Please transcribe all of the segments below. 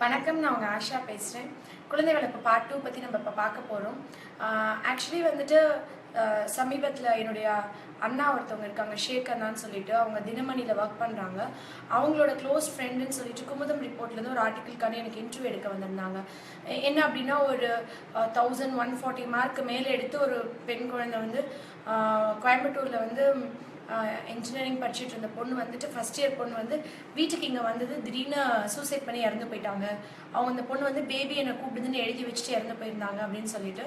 வணக்கம் நான் உங்கள் ஆஷா பேசுகிறேன் குழந்தை வளர்ப்பு பார்ட் டூ பற்றி நம்ம இப்போ பார்க்க போகிறோம் ஆக்சுவலி வந்துட்டு சமீபத்தில் என்னுடைய அண்ணா ஒருத்தவங்க இருக்காங்க ஷேக் அண்ணான்னு சொல்லிட்டு அவங்க தினமணியில் ஒர்க் பண்ணுறாங்க அவங்களோட க்ளோஸ் ஃப்ரெண்டுன்னு சொல்லிட்டு குமுதம் ரிப்போர்ட்லேருந்து ஒரு ஆர்டிக்கிள்கான எனக்கு இன்டர்வியூ எடுக்க வந்திருந்தாங்க. என்ன அப்படின்னா ஒரு தௌசண்ட் ஒன் ஃபார்ட்டி மார்க் மேலே எடுத்து ஒரு பெண் குழந்தை வந்து கோயம்புத்தூரில் வந்து இன்ஜினியரிங் படிச்சுட்டு இருந்த பொண்ணு வந்துட்டு ஃபர்ஸ்ட் இயர் பொண்ணு வந்து வீட்டுக்கு இங்கே வந்தது திடீர்னு சூசைட் பண்ணி இறந்து போயிட்டாங்க. அவங்க அந்த பொண்ணு வந்து பேபி என்னை கூப்பிடுதுன்னு எழுதி வச்சுட்டு இறந்து போயிருந்தாங்க அப்படின்னு சொல்லிட்டு.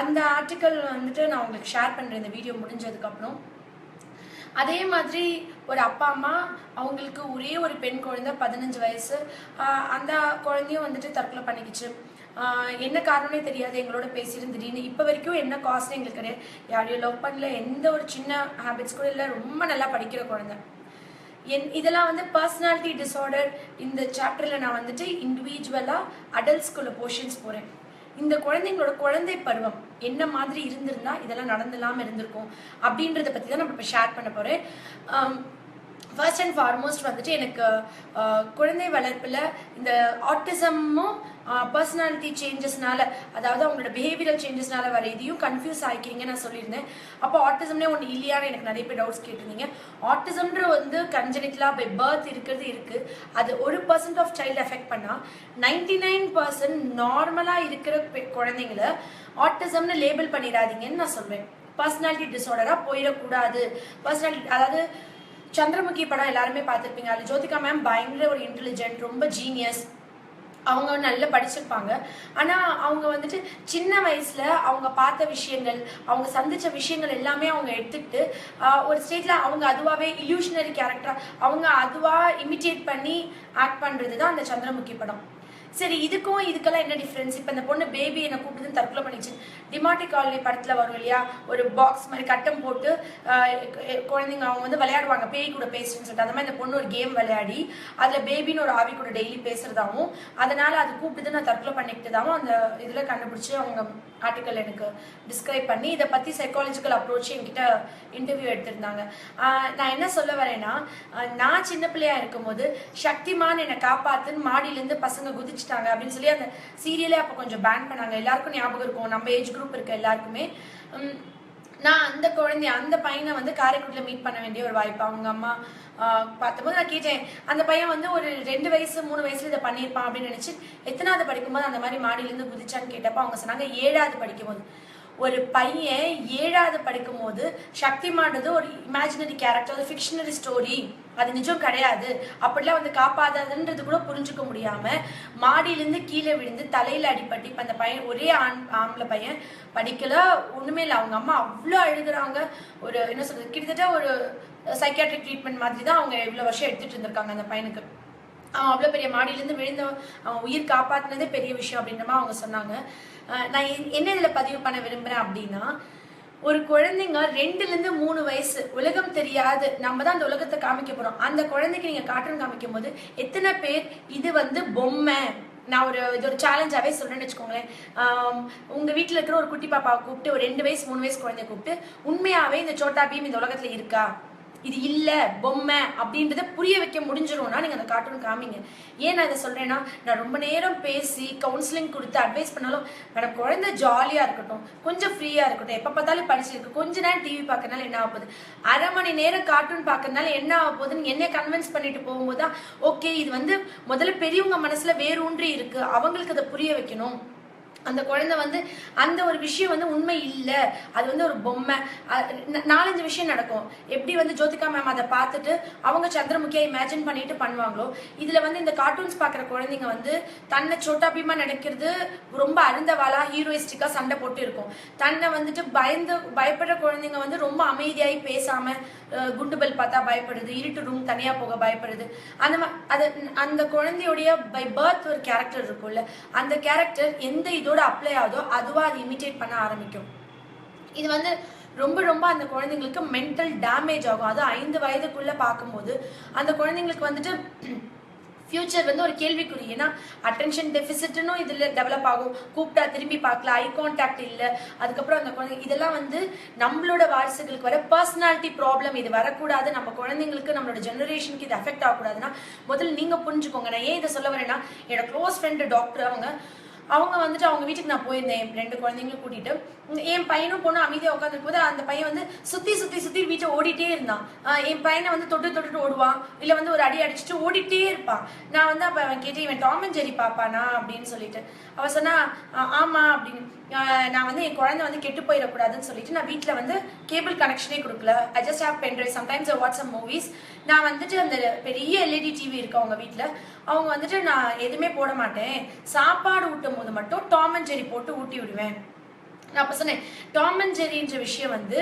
அந்த ஆர்டிக்கல் வந்துட்டு நான் உங்களுக்கு ஷேர் பண்ணுறேன் இந்த வீடியோ முடிஞ்சதுக்கப்புறம் அதே மாதிரி ஒரு அப்பா அம்மா அவங்களுக்கு ஒரே ஒரு பெண் குழந்தை பதினஞ்சு வயசு. அந்த குழந்தையும் வந்துட்டு தற்கொலை பண்ணிக்கிச்சு. என்ன காரணமே தெரியாது. எங்களோட பேசியிருந்து திடீர்னு இப்போ வரைக்கும் என்ன காஸ்ட் எங்களுக்கு கிடையாது யாரையும் லவ் பண்ணல. எந்த ஒரு சின்ன ஹேபிட்ஸ் கூட இல்லை. ரொம்ப நல்லா படிக்கிற குழந்தை. என் இதெல்லாம் வந்து பர்சனாலிட்டி டிஸார்டர் இந்த சாப்டரில் நான் வந்துட்டு இண்டிவிஜுவலாக அடல்ட்ஸ்குள்ள போர்ஷன்ஸ் போகிறேன் இந்த குழந்தைங்களோட குழந்தை பருவம் என்ன மாதிரி இருந்திருந்தா இதெல்லாம் நடந்துலாமல் இருந்திருக்கும் அப்படின்றத பற்றி தான் நம்ம இப்போ ஷேர் பண்ண போகிறேன் ஃபர்ஸ்ட் அண்ட் ஃபார்மோஸ்ட் வந்துட்டு எனக்கு குழந்தை வளர்ப்பில் இந்த ஆட்டிசமும் பர்சனாலிட்டி சேஞ்சஸ்னால அதாவது அவங்களோட பிஹேவியரல் சேஞ்சஸ்னால வர இதையும் கன்ஃபியூஸ் ஆகிக்கிறீங்க நான் சொல்லியிருந்தேன். அப்போ ஆட்டிசம்னே ஒன்று இல்லையான்னு எனக்கு நிறைய பேர் டவுட்ஸ் கேட்டிருந்தீங்க. ஆட்டிசம்ன்ற வந்து கன்ஜெனிட்லாக பை பர்த் இருக்கிறது இருக்குது அது ஒரு பர்சன்ட் ஆஃப் சைல்டு எஃபெக்ட் பண்ணால் நைன்டி நைன் பர்சன்ட் நார்மலாக இருக்கிற பெ- குழந்தைங்கள ஆட்டிசம்னு லேபிள் பண்ணிடாதீங்கன்னு நான் சொல்வேன் பர்சனாலிட்டி டிஸார்டராக போயிடக்கூடாது. பர்சனாலிட்டி அதாவது சந்திரமுகி படம் எல்லாருமே பார்த்துருப்பீங்க. அது ஜோதிகா மேம் பயங்கர ஒரு இன்டெலிஜென்ட் ரொம்ப ஜீனியஸ் அவங்க நல்லா படிச்சிருப்பாங்க. ஆனால் அவங்க வந்துட்டு சின்ன வயசில் அவங்க பார்த்த விஷயங்கள் அவங்க சந்தித்த விஷயங்கள் எல்லாமே அவங்க எடுத்துக்கிட்டு ஒரு ஸ்டேஜில் அவங்க அதுவாகவே இல்யூஷனரி கேரக்டராக அவங்க அதுவாக இமிட்டேட் பண்ணி ஆக்ட் பண்ணுறது தான் அந்த சந்திரமுகி படம். சரி இதுக்கும் இதுக்கெல்லாம் என்ன டிஃப்ரென்ஸ் இப்போ இந்த பொண்ணு பேபி என்னை கூப்பிட்டு தற்கொலை பண்ணிச்சு. டிமாட்டி காலனி படத்தில் வரும் இல்லையா? ஒரு பாக்ஸ் மாதிரி கட்டம் போட்டு குழந்தைங்க அவங்க வந்து விளையாடுவாங்க. பேய் கூட பேசுன்னு சொல்லிட்டு. அந்த மாதிரி இந்த பொண்ணு ஒரு கேம் விளையாடி அதில் பேபின்னு ஒரு ஆவி கூட டெய்லி பேசுறதாவும் அதனால அது கூப்பிட்டு நான் தற்கொலை பண்ணிக்கிட்டதாகவும் அந்த இதில் கண்டுபிடிச்சி அவங்க ஆர்டிக்கல் எனக்கு டிஸ்கிரைப் பண்ணி இதை பற்றி சைக்காலஜிக்கல் அப்ரோச் என்கிட்ட இன்டர்வியூ எடுத்திருந்தாங்க. நான் என்ன சொல்ல வரேன்னா நான் சின்ன பிள்ளையா இருக்கும்போது சக்திமான் என்னை காப்பாத்துன்னு மாடியிலேருந்து பசங்க குதிச்சிட்டாங்க அப்படின்னு சொல்லி அந்த சீரியலே அப்போ கொஞ்சம் பேன் பண்ணாங்க. எல்லாருக்கும் ஞாபகம் இருக்கும். நம்ம ஏஜ் குரூப் இருக்க எல்லாருக்குமே. நான் அந்த குழந்தைய அந்த பையனை வந்து காரைக்குடியில் மீட் பண்ண வேண்டிய ஒரு வாய்ப்பு. அவங்க அம்மா பார்த்தபோது நான் கேட்டேன் அந்த பையன் வந்து ஒரு ரெண்டு வயசு மூணு வயசுல இதை பண்ணியிருப்பான் அப்படின்னு நினைச்சு எத்தனாவது படிக்கும்போது அந்த மாதிரி மாடியிலேருந்து குதிச்சான்னு கேட்டப்போ அவங்க சொன்னாங்க ஏழாவது படிக்கும்போது. ஒரு பையன் ஏழாவது படிக்கும்போது சக்திமானது ஒரு இமேஜினரி கேரக்டர் ஒரு ஃபிக்ஷனரி ஸ்டோரி அது நிஜம் கிடையாது. அப்படிலாம் வந்து காப்பாதாதுன்றது கூட புரிஞ்சுக்க முடியாம மாடியிலேருந்து கீழே விழுந்து தலையில அடிபட்டு இப்ப அந்த பையன் ஒரே ஆண் ஆம்பளை பையன் படிக்கல ஒண்ணுமே இல்லை. அவங்க அம்மா அவ்வளோ அழுகுறாங்க. ஒரு என்ன சொல்றது கிட்டத்தட்ட ஒரு சைக்காட்ரிக் ட்ரீட்மெண்ட் மாதிரி தான் அவங்க இவ்வளோ வருஷம் எடுத்துட்டு இருந்திருக்காங்க அந்த பையனுக்கு. அவன் அவ்வளோ பெரிய மாடியிலேருந்து விழுந்த அவன் உயிர் காப்பாற்றினதே பெரிய விஷயம் அப்படின்ற மாதிரி அவங்க சொன்னாங்க. நான் என்ன இதில் பதிவு பண்ண விரும்புகிறேன் அப்படின்னா ஒரு குழந்தைங்க ரெண்டுலேருந்து மூணு வயசு. உலகம் தெரியாது. நம்ம தான் அந்த உலகத்தை காமிக்க போகிறோம் அந்த குழந்தைக்கு நீங்கள் கார்ட்டூன் காமிக்கும் போது எத்தனை பேர் இது வந்து பொம்மை? நான் ஒரு இது ஒரு சேலஞ்சாகவே சொல்கிறேன்னு வச்சுக்கோங்களேன். உங்கள் உங்க வீட்டில் இருக்கிற ஒரு குட்டி பாப்பாவை கூப்பிட்டு ஒரு ரெண்டு வயசு மூணு வயசு குழந்தைய கூப்பிட்டு உண்மையாகவே இந்த சோட்டா பீம் இந்த உலகத்தில் இருக்கா? இது இல்ல பொம்மை அப்படின்றத புரிய வைக்க முடிஞ்சிரும்னா நீங்க அந்த கார்ட்டூன் காமிங்க. ஏன் நான் இதை சொல்றேன்னா நான் ரொம்ப நேரம் பேசி கவுன்சிலிங் கொடுத்து அட்வைஸ் பண்ணாலும் மேடம் குழந்தை ஜாலியா இருக்கட்டும் கொஞ்சம் ஃப்ரீயா இருக்கட்டும் எப்ப பார்த்தாலும் படிச்சிருக்கு கொஞ்ச நேரம் டிவி பார்க்கறதுனால என்ன ஆக போகுது? அரை மணி நேரம் கார்ட்டூன் பார்க்கறதுனால என்ன ஆக போகுதுன்னு என்ன கன்வின்ஸ் பண்ணிட்டு போகும்போது தான் ஓகே இது வந்து முதல்ல பெரியவங்க மனசுல வேரூன்றி இருக்கு. அவங்களுக்கு அதை புரிய வைக்கணும். அந்த குழந்தை வந்து அந்த ஒரு விஷயம் வந்து உண்மை இல்லை. அது வந்து ஒரு பொம்மை. நாலஞ்சு விஷயம் நடக்கும். எப்படி வந்து ஜோதிகா மேம் அதை பார்த்துட்டு அவங்க சந்திரமுகியா இமேஜின் பண்ணிட்டு பண்ணுவாங்களோ இதுல வந்து இந்த கார்ட்டூன்ஸ் பார்க்குற குழந்தைங்க வந்து தன்னை சோட்டா பீமா நினைக்கிறது ரொம்ப அருந்தவாளா ஹீரோயிஸ்டிக்கா சண்டை போட்டு இருக்கும். தன்னை வந்துட்டு பயந்து பயப்படுற குழந்தைங்க வந்து ரொம்ப அமைதியாகி பேசாம குண்டு பெல் பார்த்தா பயப்படுது இருட்டு ரூம் தனியா போக பயப்படுது. அந்த அது அந்த குழந்தையுடைய பை பர்த் ஒரு கேரக்டர் இருக்கும்ல அந்த கேரக்டர் எந்த எதோட அப்ளை ஆகுதோ அதுவாக அது இமிட்டேட் பண்ண ஆரம்பிக்கும். இது வந்து ரொம்ப ரொம்ப அந்த குழந்தைங்களுக்கு மென்டல் டேமேஜ் ஆகும். அது ஐந்து வயதுக்குள்ளே பார்க்கும்போது அந்த குழந்தைங்களுக்கு வந்துட்டு ஃப்யூச்சர் வந்து ஒரு கேள்விக்குறி. ஏன்னா அட்டென்ஷன் டெஃபிசிட்னும் இதில் டெவலப் ஆகும். கூப்பிட்டா திரும்பி பார்க்கல ஐ கான்டாக்ட் இல்லை. அதுக்கப்புறம் அந்த குழந்தை இதெல்லாம் வந்து நம்மளோட வாரிசுகளுக்கு வர பர்சனாலிட்டி ப்ராப்ளம் இது வரக்கூடாது. நம்ம குழந்தைங்களுக்கு நம்மளோட ஜெனரேஷனுக்கு இது அஃபெக்ட் ஆகக்கூடாதுன்னா முதல்ல நீங்கள் புரிஞ்சுக்கோங்க. நான் ஏன் இதை சொல்ல வரேன்னா என்னோட க்ளோஸ் ஃப்ரெண்டு டாக்டர் அவங்க அவங்க வந்துட்டு அவங்க வீட்டுக்கு நான் போயிருந்தேன் என் ரெண்டு குழந்தைங்களும் கூட்டிட்டு. என் பையனும் பொண்ணு அமைதியாக உட்காந்துருக்கும் போது அந்த பையன் வந்து சுற்றி சுற்றி சுற்றி வீட்டை ஓடிட்டே இருந்தான். என் பையனை வந்து தொட்டு தொட்டுட்டு ஓடுவான். இல்லை வந்து ஒரு அடி அடிச்சுட்டு ஓடிட்டே இருப்பான். நான் வந்து அப்போ அவன் கேட்டு இவன் டாம் அண்ட் ஜெரி பாப்பானா? அப்படின்னு சொல்லிட்டு. அவ சொன்னா ஆமாம் ஆமா அப்படின்னு. நான் வந்து என் குழந்தை வந்து கெட்டு போயிடக்கூடாதுன்னு சொல்லிட்டு நான் வீட்டில் வந்து கேபிள் கனெக்ஷனே கொடுக்கல. I just have pen drive sometimes WhatsApp movies நான் வந்துட்டு அந்த பெரிய எல்இடி டிவி இருக்கு அவங்க வீட்டில் அவங்க வந்துட்டு நான் எதுவுமே போட மாட்டேன். சாப்பாடு ஊட்டும் போது மட்டும் டாம் அண்ட் ஜெரி போட்டு ஊட்டி விடுவேன். நான் அப்போ சொன்னேன் டாம் அண்ட் ஜெரின்ற விஷயம் வந்து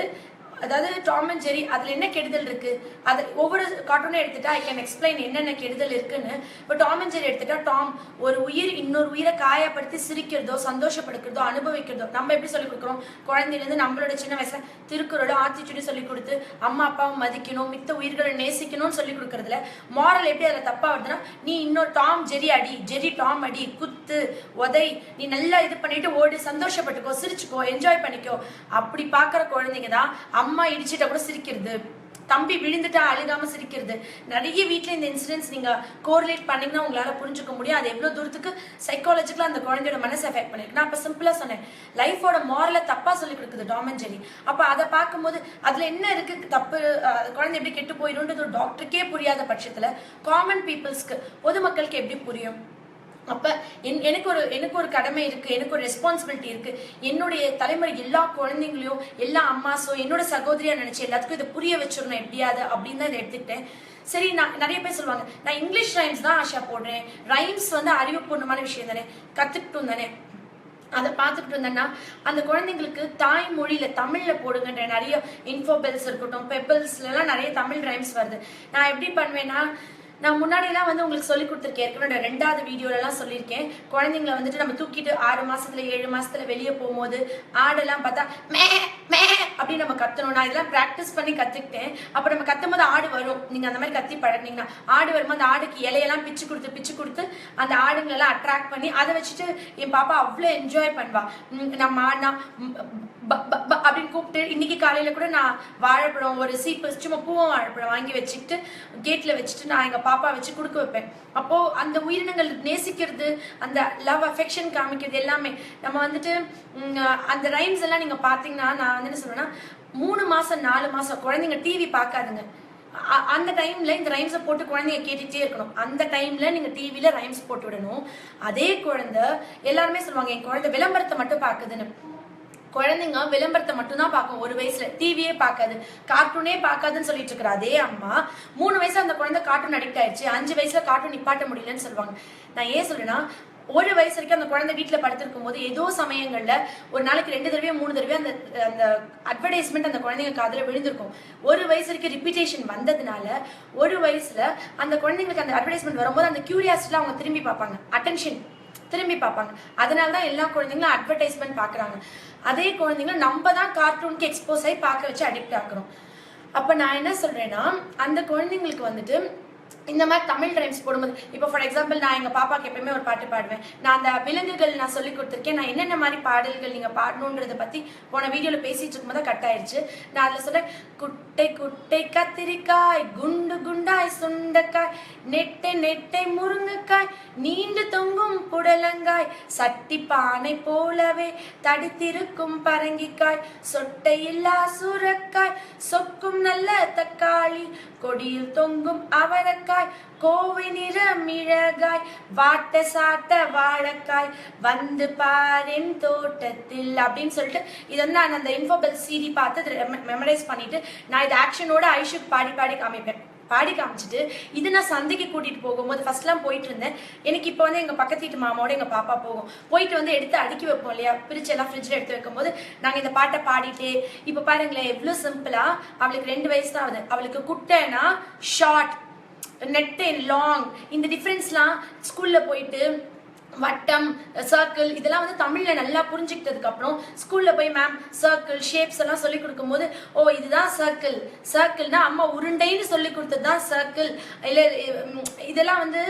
அதாவது டாம் அண்ட் ஜெரி அதில் என்ன கெடுதல் இருக்கு? அது ஒவ்வொரு கார்ட்டூனும் எடுத்துட்டா ஐ கேன் எக்ஸ்பிளைன் என்னென்ன கெடுதல் இருக்குன்னு. இப்போ டாம் அண்ட் ஜெரி எடுத்துட்டா டாம் ஒரு உயிர் இன்னொரு உயிரை காயப்படுத்தி சிரிக்கிறதோ சந்தோஷப்படுக்கிறதோ அனுபவிக்கிறதோ நம்ம எப்படி சொல்லிக் கொடுக்குறோம்? குழந்தையிலேருந்து நம்மளோட சின்ன வயசுல திருக்குறளோ ஆத்திச்சுடி சொல்லி கொடுத்து அம்மா அப்பாவை மதிக்கணும் மித்த உயிர்களை நேசிக்கணும்னு சொல்லி கொடுக்கறதுல மாரல் எப்படி அதில் தப்பாக வருதுன்னா நீ இன்னொரு டாம் ஜெரி அடி ஜெரி டாம் அடி குத்து உதை நீ நல்லா இது பண்ணிட்டு ஓடி சந்தோஷப்பட்டுக்கோ சிரிச்சுக்கோ என்ஜாய் பண்ணிக்கோ. அப்படி பார்க்குற குழந்தைங்க தான் அம்மா அம்மா இடிச்சிட்டா கூட சிரிக்கிறது. தம்பி விழுந்துட்டா அழுகாம சிரிக்கிறது. நிறைய வீட்டில் இந்த இன்சிடென்ட்ஸ் நீங்க கோரிலேட் பண்ணீங்கன்னா உங்களால புரிஞ்சுக்க முடியும். அது எவ்வளவு தூரத்துக்கு சைக்காலஜிக்கலா அந்த குழந்தையோட மனசை எஃபெக்ட் பண்ணிருக்கு. நான் அப்ப சிம்பிளா சொன்னேன். லைஃபோட மாரல தப்பா சொல்லி கொடுக்குது டாமன் ஜெரி அப்ப அதை பார்க்கும்போது அதுல என்ன இருக்கு? தப்பு குழந்தை எப்படி கெட்டு போயிடும்ன்றது டாக்டருக்கே புரியாத பட்சத்துல காமன் பீப்புள்ஸ்க்கு பொதுமக்களுக்கு எப்படி புரியும்? அப்ப என் எனக்கு ஒரு எனக்கு ஒரு கடமை இருக்கு எனக்கு ஒரு ரெஸ்பான்சிபிலிட்டி இருக்கு. என்னுடைய தலைமுறை எல்லா குழந்தைங்களையும் எல்லா அம்மாஸோ என்னோட சகோதரியா நினைச்சு எல்லாத்துக்கும் இதை புரிய வச்சிடணும் எப்படியாது அப்படின்னு தான் இதை எடுத்துக்கிட்டேன். சரி நான் நிறைய பேர் சொல்லுவாங்க நான் இங்கிலீஷ் ரைம்ஸ் தான் ஆஷா போடுறேன். ரைம்ஸ் வந்து அறிவுபூர்ணமான விஷயம் தானே கத்துக்கிட்டும் தானே. அதை பார்த்துட்டு இருந்தேன்னா அந்த குழந்தைங்களுக்கு தாய்மொழியில தமிழ்ல போடுங்கன்ற நிறைய இன்ஃபோபெல்ஸ் இருக்கட்டும் பெப்பிள்ஸ்லாம் நிறைய தமிழ் ரைம்ஸ் வருது. நான் எப்படி பண்ணுவேன்னா நான் முன்னாடிலாம் வந்து உங்களுக்கு சொல்லி கொடுத்துருக்கேன். ஏற்கனவே ரெண்டாவது வீடியோலலாம் சொல்லியிருக்கேன். குழந்தைங்களை வந்துட்டு நம்ம தூக்கிட்டு ஆறு மாசத்துல ஏழு மாசத்துல வெளியே போகும்போது ஆடெல்லாம் பார்த்தா மே அப்படின்னு நம்ம கத்தணும். நான் இதெல்லாம் ப்ராக்டிஸ் பண்ணி கத்துக்கிட்டேன். அப்போ நம்ம கத்தும் போது ஆடு வரும். நீங்க அந்த மாதிரி கத்தி பழகினீங்கன்னா ஆடு வரும்போது அந்த ஆடுக்கு இலையெல்லாம் பிச்சு கொடுத்து பிச்சு கொடுத்து அந்த ஆடுங்களெல்லாம் அட்ராக்ட் பண்ணி அதை வச்சுட்டு என் பாப்பா அவ்வளோ என்ஜாய் பண்ணுவா. நம்ம ஆடினா அப்படின்னு கூப்பிட்டு இன்னைக்கு காலையில கூட நான் வாழைப்பழம் ஒரு சீப்பு சும்மா பூவம் வாழைப்பழம் வாங்கி வச்சுக்கிட்டு கேட்ல வச்சுட்டு நான் எங்க பாப்பா வச்சு கொடுக்க வைப்பேன். அப்போ அந்த உயிரினங்கள் நேசிக்கிறது அந்த லவ் அஃபெக்ஷன் காமிக்கிறது எல்லாமே நம்ம வந்துட்டு அந்த ரைம்ஸ் எல்லாம் நீங்க பாத்தீங்கன்னா நான் வந்து என்ன சொல்லுவேன்னா மூணு மாசம் நாலு மாசம் குழந்தைங்க டிவி பார்க்காதுங்க. அந்த டைம்ல இந்த ரைம்ஸை போட்டு குழந்தைங்க கேட்டுட்டே இருக்கணும். அந்த டைம்ல நீங்க டிவில ரைம்ஸ் போட்டு விடணும். அதே குழந்தை எல்லாருமே சொல்லுவாங்க என் குழந்தை விளம்பரத்தை மட்டும் பாக்குதுன்னு குழந்தைங்க விளம்பரத்தை மட்டும்தான் பார்க்கும். ஒரு வயசுல டிவியே பார்க்காது கார்ட்டூனே பார்க்காதுன்னு சொல்லிட்டு இருக்கிற அதே அம்மா மூணு வயசுல அந்த குழந்தை கார்ட்டூன் அடிக்ட் ஆயிடுச்சு. அஞ்சு வயசுல கார்ட்டூன் நிப்பாட்ட முடியலன்னு சொல்லுவாங்க. நான் ஏன் சொல்றேன்னா ஒரு வயசு வரைக்கும் அந்த குழந்தை வீட்டில் படுத்திருக்கும் போது ஏதோ சமயங்களில் ஒரு நாளைக்கு ரெண்டு தடவையோ மூணு தடவையோ அந்த அந்த அட்வர்டைஸ்மெண்ட் அந்த குழந்தைங்க காதில் விழுந்திருக்கும். ஒரு வயசு வரைக்கும் ரிப்பீட்டேஷன் வந்ததுனால ஒரு வயசுல அந்த குழந்தைங்களுக்கு அந்த அட்வர்டைஸ்மெண்ட் வரும்போது அந்த கியூரியாசிட்டில அவங்க திரும்பி பார்ப்பாங்க. அட்டென்ஷன் திரும்பி பார்ப்பாங்க. அதனால தான் எல்லா குழந்தைங்களும் அட்வர்டைஸ்மெண்ட் பார்க்குறாங்க அதே குழந்தைங்க நம்ம தான் கார்ட்டூனுக்கு எக்ஸ்போஸ் ஆகி பார்க்க வச்சு அடிக்ட் ஆக்குறோம். அப்போ நான் என்ன சொல்றேன்னா அந்த குழந்தைங்களுக்கு வந்துட்டு இந்த மாதிரி தமிழ் ரைம்ஸ் போடும்போது இப்போ ஃபார் எக்ஸாம்பிள் நான் எங்கள் பாப்பாக்கு எப்பயுமே ஒரு பாட்டு பாடுவேன். நான் அந்த விலங்குகள் நான் சொல்லி கொடுத்துருக்கேன். நான் என்னென்ன மாதிரி பாடல்கள் நீங்கள் பாடணுன்றதை பற்றி போன வீடியோவில் பேசிகிட்டு இருக்கும்போது கட் ஆயிடுச்சு நான் அதில் சொல்கிறேன் குட்டை குட்டை கத்திரிக்காய் குண்டு குண்டாய் சுண்டக்காய் நெட்டை நெட்டை முருங்கைக்காய் நீண்டு தொங்கும் புடலங்காய் சட்டி பானை போலவே தடித்திருக்கும் பரங்கிக்காய் சொட்டையில்லா சுரக்காய் சொக்கும் நல்ல தக்காளி கொடியில் தொங்கும் அவரக்காய் கோவை நிற மிளகாய் வாட்ட சாட்ட வாழைக்காய். வந்து பாரின் தோட்டத்தில் அப்படின்னு சொல்லிட்டு இது வந்து நான் அந்த இன்ஃபோபெல் சீரி பார்த்து மெமரைஸ் பண்ணிட்டு நான் இது ஆக்ஷனோட ஐஷுக்கு பாடி பாடி காமிப்பேன். பாடி காமிச்சிட்டு இது நான் சந்தைக்கு கூட்டிட்டு போகும்போது ஃபர்ஸ்ட்லாம் போயிட்டு இருந்தேன். எனக்கு இப்போ வந்து எங்க பக்கத்து வீட்டு மாமாவோட எங்க பாப்பா போகும். போயிட்டு வந்து எடுத்து அடுக்கி வைப்போம் இல்லையா? பிரிச்சு எல்லாம் ஃப்ரிட்ஜில் எடுத்து வைக்கும்போது நாங்கள் இந்த பாட்டை பாடிட்டு இப்போ பாருங்களேன் எவ்வளோ சிம்பிளா அவளுக்கு ரெண்டு வயசு தான் ஆகுது. அவளுக்கு குட்டைனா ஷார்ட் நெட் லாங் இந்த டிஃப்ரென்ஸ்லாம் ஸ்கூலில் போயிட்டு வட்டம் சர்க்கிள் இதெல்லாம் வந்து தமிழில் நல்லா புரிஞ்சுக்கிட்டதுக்கு அப்புறம் போய் மேம் சர்க்கிள் ஷேப்ஸ் எல்லாம் சொல்லி கொடுக்கும்போது ஓ இதுதான் சர்க்கிள் சர்க்கிள்னா அம்மா உருண்டைன்னு சொல்லி கொடுத்தது தான் சர்க்கிள் இல்லை இதெல்லாம் வந்து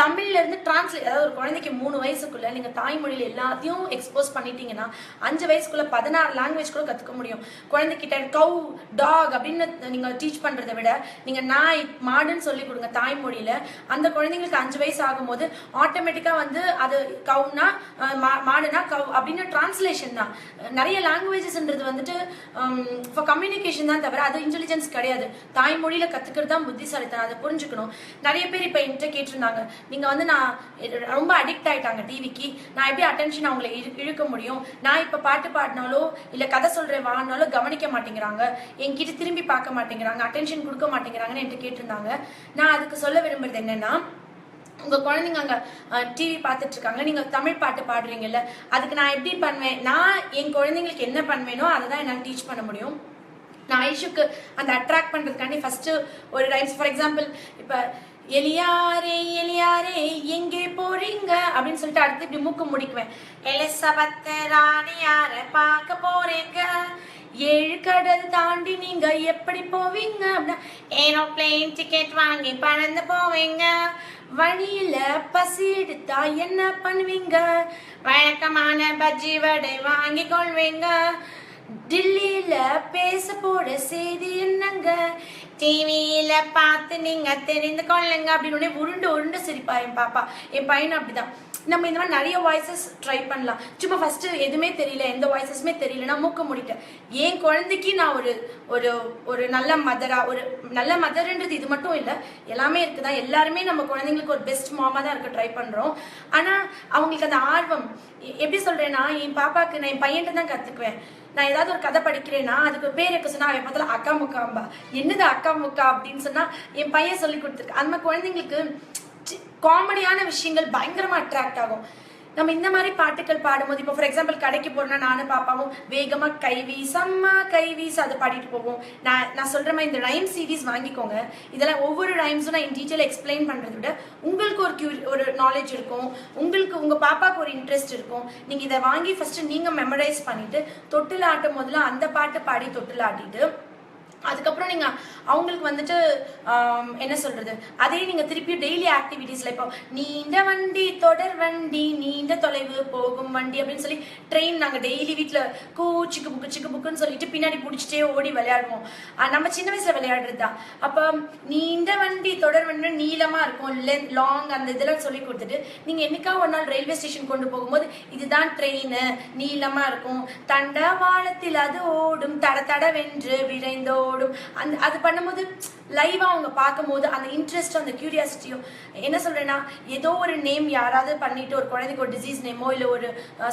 தமிழ்லேருந்து டிரான்ஸ்லேட் அதாவது ஒரு குழந்தைக்கு மூணு வயசுக்குள்ளே நீங்கள் தாய்மொழியில் எல்லாத்தையும் எக்ஸ்போஸ் பண்ணிட்டீங்கன்னா அஞ்சு வயசுக்குள்ளே பதினாறு லாங்குவேஜ் கூட கற்றுக்க முடியும். குழந்தைக்கிட்ட கவு டாக் அப்படின்னு நீங்கள் டீச் பண்ணுறதை விட நீங்கள் நாய் மாடுன்னு சொல்லி கொடுங்க தாய்மொழியில் அந்த குழந்தைங்களுக்கு அஞ்சு வயசு ஆகும்போது ஆட்டோமேட்டிக்காக வந்து அது கவுனா மா- மாடுனா கவ் அப்படின்னு டிரான்ஸ்லேஷன் தான். நிறைய லாங்குவேஜஸ்ன்றது வந்துட்டு இப்போ கம்யூனிகேஷன் தான் தவிர அது இன்டெலிஜென்ஸ் கிடையாது. தாய்மொழியில் கற்றுக்கிறது தான் புத்திசாலித்தனம் அதை புரிஞ்சுக்கணும். நிறைய பேர் இப்போ என்கிட்ட கேட்டிருந்தாங்க நீங்கள் வந்து நான் ரொம்ப அடிக்ட் ஆயிட்டாங்க டிவிக்கு நான் எப்படி அட்டென்ஷன் அவங்களை இழு- இழுக்க முடியும்? நான் இப்போ பாட்டு பாடினாலோ இல்லை கதை சொல்கிறேன் வானாலோ கவனிக்க மாட்டேங்கிறாங்க. என்கிட்ட திரும்பி பார்க்க மாட்டேங்கிறாங்க. அட்டென்ஷன் கொடுக்க மாட்டேங்கிறாங்கன்னு என்கிட்ட கேட்டிருந்தாங்க. நான் அதுக்கு சொல்ல விரும்புறது என்னென்னா உங்கள் குழந்தைங்க அங்கே டிவி பார்த்துட்டு இருக்காங்க. நீங்கள் தமிழ் பாட்டு பாடுறீங்கல்ல அதுக்கு நான் எப்படி பண்ணுவேன்? நான் என் குழந்தைங்களுக்கு என்ன பண்ணுவேனோ அதை தான் என்னால் டீச் பண்ண முடியும். நான் ஐஷுக்கு அந்த அட்ராக்ட் பண்ணுறதுக்காண்டி ஃபஸ்ட்டு ஒரு ரைம்ஸ் ஃபார் எக்ஸாம்பிள் இப்போ எலியாரே எலியாரே எங்கே போறீங்க? அப்படின்னு சொல்லிட்டு அடுத்து இப்படி மூக்கு முடிக்குவேன். ராணி ராணியார பார்க்க போறீங்க? ஏழு கடல் தாண்டி நீங்க எப்படி போவீங்க? அப்படின்னா ஏரோப்ளேன் டிக்கெட் வாங்கி பறந்து போவீங்க. வழியில பசி எடுத்தா என்ன பண்ணுவீங்க? வழக்கமான பஜ்ஜி வடை வாங்கி கொள்வீங்க. டில்லியில பேச போட செய்தி என்னங்க? டிவியில பார்த்து நீங்க தெரிந்து கொள்ளுங்க அப்படின்னு உருண்டு உருண்டு சிரிப்பா என் பாப்பா என் பையன் அப்படிதான். நம்ம இந்த மாதிரி நிறைய வாய்ஸஸ் ட்ரை பண்ணலாம். சும்மா ஃபர்ஸ்ட் எதுவுமே தெரியல எந்த வாய்ஸஸுமே தெரியலனா மூக்க முடிட்டேன் என் குழந்தைக்கு நான் ஒரு ஒரு ஒரு நல்ல மதரா ஒரு நல்ல மதர்ன்றது இது மட்டும் இல்லை எல்லாமே இருக்குதான். எல்லாருமே நம்ம குழந்தைங்களுக்கு ஒரு பெஸ்ட் மாமா தான் இருக்க ட்ரை பண்றோம். ஆனா அவங்களுக்கு அந்த ஆர்வம் எப்படி சொல்றேன்னா என் பாப்பாக்கு நான் என் பையன்கிட்ட தான் கத்துக்குவேன். நான் ஏதாவது ஒரு கதை படிக்கிறேன்னா அதுக்கு பேர் இருக்க சொன்னா அவன் பார்த்தாலும் அக்கா முக்காம்பா. என்னது அக்கா முக்கா அப்படின்னு சொன்னா என் பையன் சொல்லி கொடுத்துருக்கு. அந்த மாதிரி குழந்தைங்களுக்கு காமெடியான விஷயங்கள் பயங்கரமா அட்ராக்ட் ஆகும். நம்ம இந்த மாதிரி பாட்டுகள் பாடும்போது இப்போ ஃபார் எக்ஸாம்பிள் கடைக்கு போறோம்னா நானும் பாப்பாவும் வேகமா கை வீசம்மா கை வீச அதை பாடிட்டு போவோம். நான் நான் சொல்ற மாதிரி இந்த ரைம் சீரீஸ் வாங்கிக்கோங்க. இதெல்லாம் ஒவ்வொரு ரைம்ஸும் நான் இன் டீட்டெயில் எக்ஸ்பிளைன் பண்றதை விட உங்களுக்கு ஒரு கியூ ஒரு நாலேஜ் இருக்கும். உங்களுக்கு உங்க பாப்பாவுக்கு ஒரு இன்ட்ரெஸ்ட் இருக்கும். நீங்க இதை வாங்கி ஃபர்ஸ்ட் நீங்க மெமரைஸ் பண்ணிட்டு தொட்டில் ஆட்டும் போதுல அந்த பாட்டு பாடி தொட்டில் ஆட்டிட்டு அதுக்கப்புறம் நீங்க அவங்களுக்கு வந்துட்டு என்ன சொல்றது? அதே நீங்க திருப்பி டெய்லி ஆக்டிவிட்டீஸ்ல இப்போ நீண்ட வண்டி தொடர் வண்டி நீண்ட தொலைவு போகும் வண்டி அப்படின்னு சொல்லி ட்ரெயின் நாங்க டெய்லி வீட்டில் கூ சிக்கு புக்கு சிக்கு புக்குன்னு சொல்லிட்டு பின்னாடி பிடிச்சிட்டே ஓடி விளையாடுவோம். நம்ம சின்ன வயசுல விளையாடுறது தான் அப்போ நீண்ட வண்டி தொடர் வண்டி நீளமா இருக்கும் லென்த் லாங் அந்த இதெல்லாம் சொல்லி கொடுத்துட்டு நீங்க என்னைக்கா ஒரு நாள் ரயில்வே ஸ்டேஷன் கொண்டு போகும்போது இதுதான் ட்ரெயின் நீளமா இருக்கும். தண்டவாளத்தில் அது ஓடும் தட தடவென்று ஓடும். அந்த அது பண்ணும்போது லைவாக அவங்க பார்க்கும்போது அந்த இன்ட்ரெஸ்ட் அந்த க்யூரியாசிட்டியும் என்ன சொல்கிறேன்னா ஏதோ ஒரு நேம் யாராவது பண்ணிவிட்டு ஒரு குழந்தைக்கு ஒரு டிசீஸ் நேமோ இல்லை ஒரு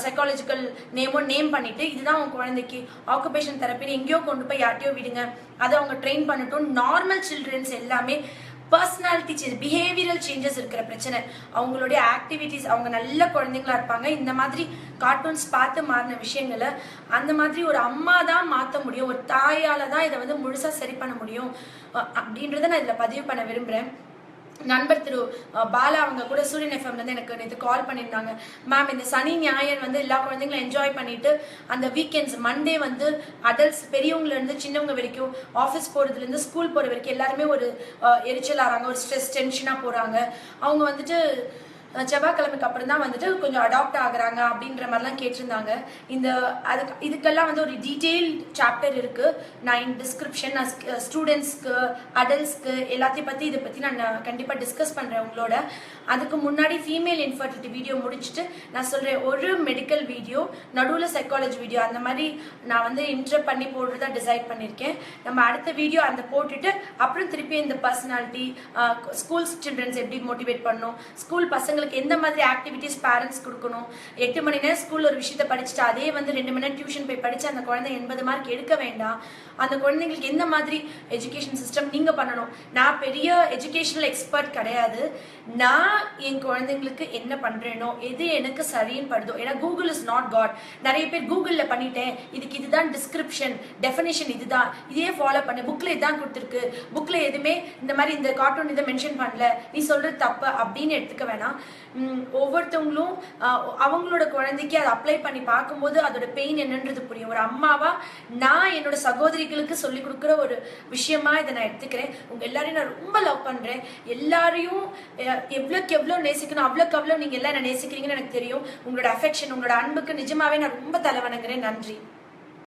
சைக்காலஜிக்கல் நேமோ நேம் பண்ணிவிட்டு இதுதான் அவங்க குழந்தைக்கு ஆக்குபேஷன் தெரப்பின்னு எங்கேயோ கொண்டு போய் யார்ட்டையோ விடுங்க. அதை அவங்க ட்ரெயின் பண்ணட்டும். நார்மல் சில்ட்ரன்ஸ் எல்லாமே பர்சனாலிட்டி சேஞ்ச் பிஹேவியரல் சேஞ்சஸ் இருக்கிற பிரச்சனை. அவங்களுடைய ஆக்டிவிட்டிஸ் அவங்க நல்ல குழந்தைங்களா இருப்பாங்க. இந்த மாதிரி கார்ட்டூன்ஸ் பார்த்து மாறின விஷயங்களை அந்த மாதிரி ஒரு அம்மா தான் மாற்ற முடியும். ஒரு தாயால தான் இதை வந்து முழுசா சரி பண்ண முடியும். அப்படின்றத நான் இதில் பதிவு பண்ண விரும்புகிறேன் நண்பர் திரு பாலா அவங்க கூட சூரியன் எஃப்எம்ல இருந்து எனக்கு நேற்று கால் பண்ணியிருந்தாங்க மேம் இந்த சனி ஞாயிறு வந்து எல்லா குழந்தைங்களும் என்ஜாய் பண்ணிட்டு அந்த வீக்கெண்ட்ஸ் மண்டே வந்து அடல்ட்ஸ் பெரியவங்கல இருந்து சின்னவங்க வரைக்கும் ஆஃபீஸ் போறதுல இருந்து ஸ்கூல் போற வரைக்கும் எல்லாருமே ஒரு எரிச்சல் ஆறாங்க ஒரு ஸ்ட்ரெஸ் டென்ஷனா போறாங்க. அவங்க வந்துட்டு செவ்வாய்க்கிழமைக்கு அப்புறம் தான் வந்துட்டு கொஞ்சம் அடாப்ட் ஆகுறாங்க அப்படின்ற மாதிரிலாம் கேட்டிருந்தாங்க. இந்த அதுக்கு இதுக்கெல்லாம் வந்து ஒரு டீட்டெயில் சாப்டர் இருக்கு. நான் இன் டிஸ்கிரிப்ஷன் நான் ஸ்டூடெண்ட்ஸ்க்கு அடல்ட்ஸ்க்கு எல்லாத்தையும் பற்றி இதை பற்றி நான் கண்டிப்பாக டிஸ்கஸ் பண்ணுறேன் உங்களோட. அதுக்கு முன்னாடி ஃபீமேல் இன்ஃபர்டிலிட்டி வீடியோ முடிச்சுட்டு நான் சொல்கிறேன் ஒரு மெடிக்கல் வீடியோ நடுவில் சைக்காலஜி வீடியோ அந்த மாதிரி நான் வந்து இன்டர் பண்ணி போடுறதா டிசைட் பண்ணியிருக்கேன் நம்ம அடுத்த வீடியோ அந்த போட்டுட்டு அப்புறம் திருப்பி இந்த பர்சனாலிட்டி ஸ்கூல் சில்ட்ரன்ஸ் எப்படி மோட்டிவேட் பண்ணணும் ஸ்கூல் பசங்க பசங்களுக்கு எந்த மாதிரி ஆக்டிவிட்டிஸ் பேரண்ட்ஸ் கொடுக்கணும்? எட்டு மணி நேரம் ஸ்கூலில் ஒரு விஷயத்த படிச்சுட்டு அதே வந்து ரெண்டு மணி நேரம் டியூஷன் போய் படிச்சு அந்த குழந்தை எண்பது மார்க் எடுக்க வேண்டாம். அந்த குழந்தைங்களுக்கு எந்த மாதிரி எஜுகேஷன் சிஸ்டம் நீங்க பண்ணணும்? நான் பெரிய எஜுகேஷனல் எக்ஸ்பர்ட் கிடையாது. நான் என் குழந்தைங்களுக்கு என்ன பண்றேனோ எது எனக்கு சரின்னு படுதோ ஏன்னா கூகுள் இஸ் நாட் காட் நிறைய பேர் கூகுளில் பண்ணிட்டேன். இதுக்கு இதுதான் டிஸ்கிரிப்ஷன் டெஃபினேஷன் இதுதான். இதே ஃபாலோ பண்ணு. புக்ல இதுதான் கொடுத்துருக்கு. புக்ல எதுவுமே இந்த மாதிரி இந்த கார்ட்டூன் இதை மென்ஷன் பண்ணல. நீ சொல்கிறது தப்பு அப்படின்னு எடுத்துக்க வேணாம். ஒவ்வொருத்தவங்களும் அவங்களோட குழந்தைக்கு அதை அப்ளை பண்ணி பார்க்கும்போது அதோட பெயின் என்னன்றது புரியும். ஒரு அம்மாவா நான் என்னோட சகோதரிகளுக்கு சொல்லி கொடுக்குற ஒரு விஷயமா இதை நான் எடுத்துக்கிறேன். உங்க எல்லாரையும் நான் ரொம்ப லவ் பண்றேன். எல்லாரையும் எவ்வளோக்கு எவ்வளோ நேசிக்கணும் அவ்வளோக்கு அவ்வளோ நீங்க எல்லாம் என்ன நேசிக்கிறீங்கன்னு எனக்கு தெரியும். உங்களோட அஃபெக்ஷன் உங்களோட அன்புக்கு நிஜமாவே நான் ரொம்ப தலை வணங்குறேன். நன்றி.